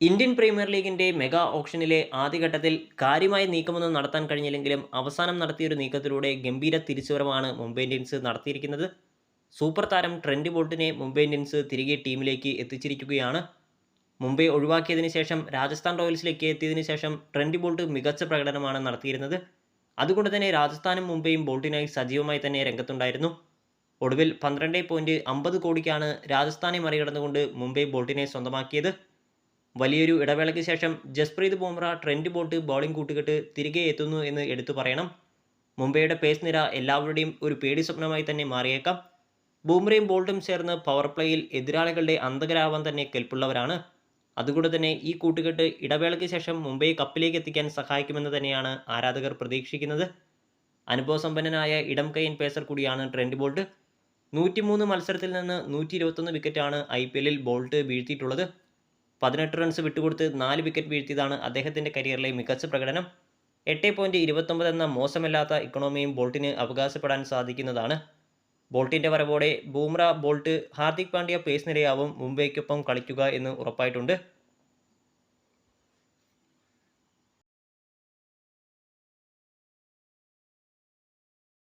Indian premier ലീഗിന്റെ mega ഓപ്ഷനിലെ ആദ്യഘട്ടത്തിൽ കാര്യമായ നീക്കമൊന്നും നടത്താൻ കഴിഞ്ഞില്ലെങ്കിലും അവസാനം നടത്തിയൊരു നീക്കത്തിലൂടെ ഗംഭീര തിരിച്ചുവരവാണ് മുംബൈ ഇന്ത്യൻസ് നടത്തിയിരിക്കുന്നത്. സൂപ്പർ താരം ട്രെൻഡ് ബോൾട്ടിനെ മുംബൈ ഇന്ത്യൻസ് തിരികെ ടീമിലേക്ക് എത്തിച്ചിരിക്കുകയാണ്. മുംബൈ ഒഴിവാക്കിയതിന് ശേഷം രാജസ്ഥാൻ റോയൽസിലേക്ക് എത്തിയതിനു ശേഷം ട്രെൻഡ് ബോൾട്ട് മികച്ച പ്രകടനമാണ് നടത്തിയിരുന്നത്. അതുകൊണ്ട് തന്നെ രാജസ്ഥാനും മുംബൈയും ബോൾട്ടിനായി സജീവമായി തന്നെ രംഗത്തുണ്ടായിരുന്നു. ഒടുവിൽ പന്ത്രണ്ട് പോയിന്റ് അമ്പത് കോടിക്കാണ് രാജസ്ഥാനെ മറികടന്നുകൊണ്ട് മുംബൈ ബോൾട്ടിനെ സ്വന്തമാക്കിയത്. വലിയൊരു ഇടവേളയ്ക്ക് ശേഷം Jasprit Bumrah Trent Boult bowling കൂട്ടുകെട്ട് തിരികെ എത്തുന്നു എന്ന് എടുത്തു പറയണം. മുംബൈയുടെ പേസ് നിര എല്ലാവരുടെയും ഒരു പേടി സ്വപ്നമായി തന്നെ മാറിയേക്കാം. ബൂംറയും ബോൾട്ടും ചേർന്ന് പവർ പ്ലേയിൽ എതിരാളികളുടെ അന്തകരാവാൻ തന്നെ കെൽപ്പുള്ളവരാണ്. അതുകൊണ്ട് തന്നെ ഈ കൂട്ടുകെട്ട് ഇടവേളയ്ക്ക് ശേഷം മുംബൈ കപ്പിലേക്ക് എത്തിക്കാൻ സഹായിക്കുമെന്ന് തന്നെയാണ് ആരാധകർ പ്രതീക്ഷിക്കുന്നത്. അനുഭവസമ്പന്നനായ ഇടം കൈൻ പേസർ കൂടിയാണ് ട്രെൻഡ് ബോൾട്ട്. നൂറ്റിമൂന്ന് മത്സരത്തിൽ നിന്ന് നൂറ്റി ഇരുപത്തൊന്ന് വിക്കറ്റാണ് ഐ പി എല്ലിൽ ബോൾട്ട് വീഴ്ത്തിയിട്ടുള്ളത്. പതിനെട്ട് റൺസ് വിട്ടുകൊടുത്ത് നാല് വിക്കറ്റ് വീഴ്ത്തിയതാണ് അദ്ദേഹത്തിന്റെ കരിയറിലെ മികച്ച പ്രകടനം. എട്ട് പോയിന്റ് ഇരുപത്തൊമ്പത് എന്ന മോശമല്ലാത്ത ഇക്കണോമിയും ബോൾട്ടിന് അവകാശപ്പെടാൻ സാധിക്കുന്നതാണ്. ബോൾട്ടിന്റെ വരവോടെ ബൂമ്ര ബോൾട്ട് ഹാർദിക് പാണ്ഡ്യ പേസ് നിരയാവും മുംബൈക്കൊപ്പം കളിക്കുക എന്ന് ഉറപ്പായിട്ടുണ്ട്.